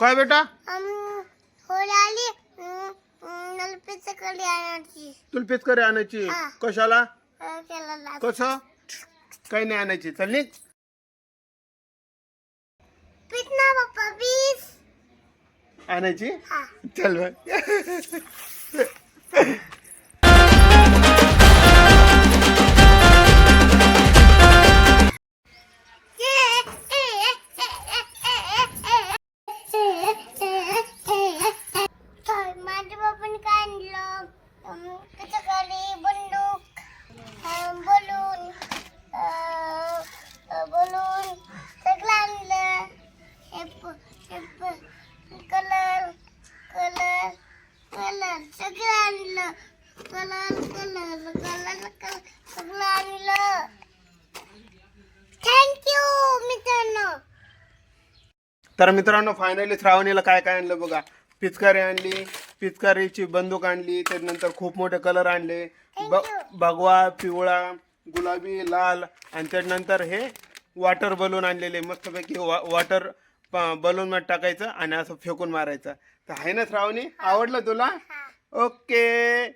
काय बेटा? होळी पिचकली आणायची. तुला पिचकारी आणायची. हा. कशाला? लाज. कसं? काही नाही आणायची. चल निघ. आणायची? हा. चल बघ पिचकारी बंदूक बलून बलून सगळं आणलं हे प- कलर कलर कलर सगळं आणलं कलर कलर कलर कलर सगळं आणलं थँक्यू मित्रांनो. तर मित्रांनो फायनली श्रावणीला काय काय आणलं बघा? पिचकारी आणली. पिचकारीची बंदूक आणली त्यानंतर खूप मोठे कलर आणले. ब भगवा पिवळा गुलाबी लाल आणि त्यानंतर हे वॉटर बलून आणलेले. मस्तपैकी वा वॉटर बलून मध्ये टाकायचं आणि असं फेकून मारायचं. तर आहे ना श्रावणी? आवडलं तुला? ओके